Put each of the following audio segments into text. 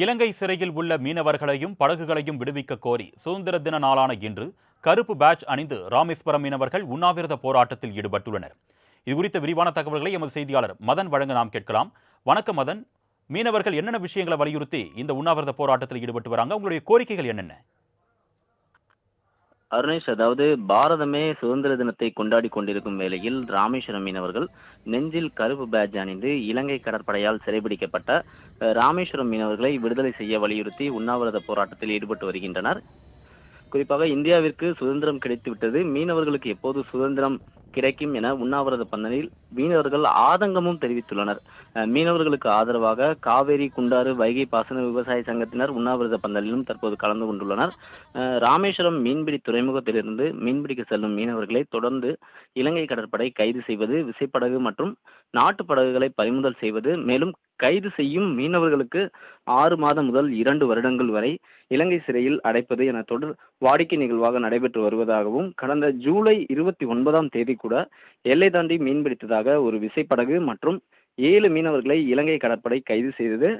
இலங்கை சிறையில் உள்ள மீனவர்களையும் படகுகளையும் விடுவிக்க கோரி சுதந்திர தின நாளான இன்று கருப்பு பேட்ச் அணிந்து ராமேஸ்வரம் மீனவர்கள் உண்ணாவிரத போராட்டத்தில் ஈடுபட்டுள்ளனர். இது குறித்த விரிவான தகவல்களை எமது செய்தியாளர் மதன் வழங்க நாம் கேட்கலாம். வணக்கம் மதன். மீனவர்கள் என்னென்ன விஷயங்களை வலியுறுத்தி இந்த உண்ணாவிரத போராட்டத்தில் ஈடுபட்டு வராங்க? உங்களுடைய கோரிக்கைகள் என்னென்ன? அருணேஷ் அதாவது பாரதமே சுதந்திர தினத்தை கொண்டாடி கொண்டிருக்கும் வேளையில் ராமேஸ்வரம் மீனவர்கள் நெஞ்சில் கருப்பு பேட்ஜ் அணிந்து இலங்கை கடற்படையால் சிறைபிடிக்கப்பட்ட அஹ், ராமேஸ்வரம் மீனவர்களை விடுதலை செய்ய வலியுறுத்தி உண்ணாவிரத போராட்டத்தில் ஈடுபட்டு வருகின்றனர். குறிப்பாக இந்தியாவிற்கு சுதந்திரம் கிடைத்துவிட்டது. மீனவர்களுக்கு எப்போது சுதந்திரம் கிடைக்கும் என உண்ணாவிரத பந்தனில் மீனவர்கள் ஆதங்கமும் தெரிவித்துள்ளனர். மீனவர்களுக்கு ஆதரவாக காவேரி குண்டாறு வைகை பாசன விவசாய சங்கத்தினர் உண்ணாவிரத பந்தலிலும் தற்போது கலந்து கொண்டுள்ளனர். ராமேஸ்வரம் மீன்பிடி துறைமுகத்திலிருந்து மீன்பிடிக்க செல்லும் மீனவர்களை தொடர்ந்து இலங்கை கடற்படை கைது செய்வது விசைப்படகு மற்றும் நாட்டு படகுகளை பறிமுதல் செய்வது மேலும் கைது செய்யும் மீனவர்களுக்கு ஆறு மாதம் முதல் இரண்டு வருடங்கள் வரை இலங்கை சிறையில் அடைப்பது என தொடர் வாடிக்கை நிகழ்வாக நடைபெற்று வருவதாகவும் கடந்த ஜூலை இருபத்தி ஒன்பதாம் தேதி கூட எல்லை தாண்டி மீன்பிடித்ததாக ஒரு விசைப்படகு மற்றும் ஏழு மீனவர்களை இலங்கை கடற்படை கைது செய்தது.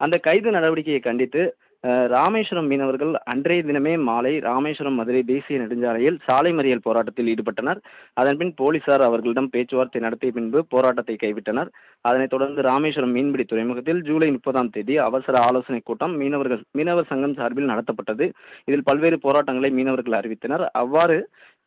அந்த கைது நடவடிக்கையை கண்டித்து ராமேஸ்வரம் மீனவர்கள் அன்றைய தினமே மாலை ராமேஸ்வரம் மதுரை தேசிய நெடுஞ்சாலையில் சாலை மறியல் போராட்டத்தில் ஈடுபட்டனர். அதன்பின் போலீசார் அவர்களிடம் பேச்சுவார்த்தை நடத்திய பின்பு போராட்டத்தை கைவிட்டனர். அதனைத் தொடர்ந்து ராமேஸ்வரம் மீன்பிடி துறைமுகத்தில் ஜூலை முப்பதாம் தேதி அவசர ஆலோசனை கூட்டம் மீனவர்கள் மீனவர் சங்கம் சார்பில் நடத்தப்பட்டது. இதில் பல்வேறு போராட்டங்களை மீனவர்கள் அறிவித்தனர். அவ்வாறு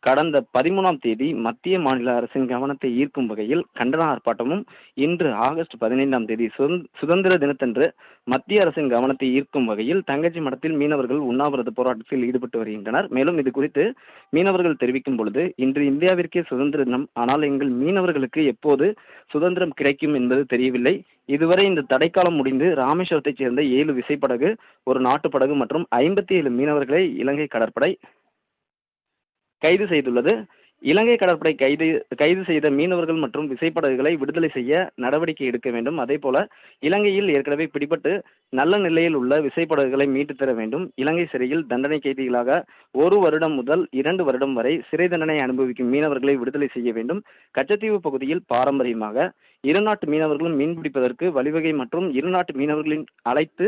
கடந்த பதிமூணாம் தேதி மத்திய மாநில அரசின் கவனத்தை ஈர்க்கும் வகையில் கண்டன ஆர்ப்பாட்டமும் இன்று ஆகஸ்ட் பதினைந்தாம் தேதி சுதந்- சுதந்திர தினத்தன்று மத்திய அரசின் கவனத்தை ஈர்க்கும் வகையில் தங்கச்சி மடத்தில் மீனவர்கள் உண்ணாவிரத போராட்டத்தில் ஈடுபட்டு வருகின்றனர். மேலும் இது குறித்து மீனவர்கள் தெரிவிக்கும் பொழுது இன்று இந்தியாவிற்கே சுதந்திர தினம் ஆனால் எங்கள் மீனவர்களுக்கு எப்போது சுதந்திரம் கிடைக்கும் என்பது தெரியவில்லை. இதுவரை இந்த தடைக்காலம் முடிந்து ராமேஸ்வரத்தைச் சேர்ந்த ஏழு விசைப்படகு ஒரு நாட்டு படகு மற்றும் ஐம்பத்தி ஏழு மீனவர்களை இலங்கை கடற்படை கைது செய்துள்ளது. இலங்கை கடற்படை கைது கைது செய்த மீனவர்கள் மற்றும் விசைப்படகுகளை விடுதலை செய்ய நடவடிக்கை எடுக்க வேண்டும். அதே போல இலங்கையில் ஏற்கனவே பிடிபட்டு நல்ல நிலையில் உள்ள விசைப்படகுகளை மீட்டுத் தர வேண்டும். இலங்கை சிறையில் தண்டனை கைதிகளாக ஒரு வருடம் முதல் இரண்டு வருடம் வரை சிறை தண்டனை அனுபவிக்கும் மீனவர்களை விடுதலை செய்ய வேண்டும். கச்சத்தீவு பகுதியில் பாரம்பரியமாக இருநாட்டு மீனவர்களும் மீன்பிடிப்பதற்கு வழிவகை மற்றும் இரு நாட்டு மீனவர்களின் அழைத்து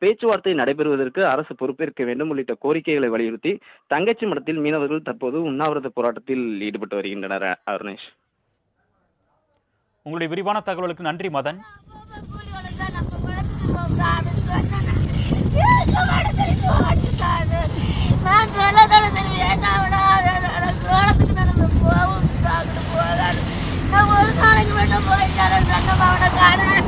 பேச்சுவார்த்தை நடைபெறுவதற்கு அரசு பொறுப்பேற்க வேண்டும் உள்ளிட்ட கோரிக்கைகளை வலியுறுத்தி தங்கச்சி மடத்தில் மீனவர்கள் தற்போது உண்ணாவிரத போராட்டத்தில் ஈடுபட்டு வருகின்றனர் அருணேஷ். உங்களுடைய விரிவான தகவலுக்கு நன்றி மதன். പോയിട്ടാലും തന്നെ അവിടെ കാണാൻ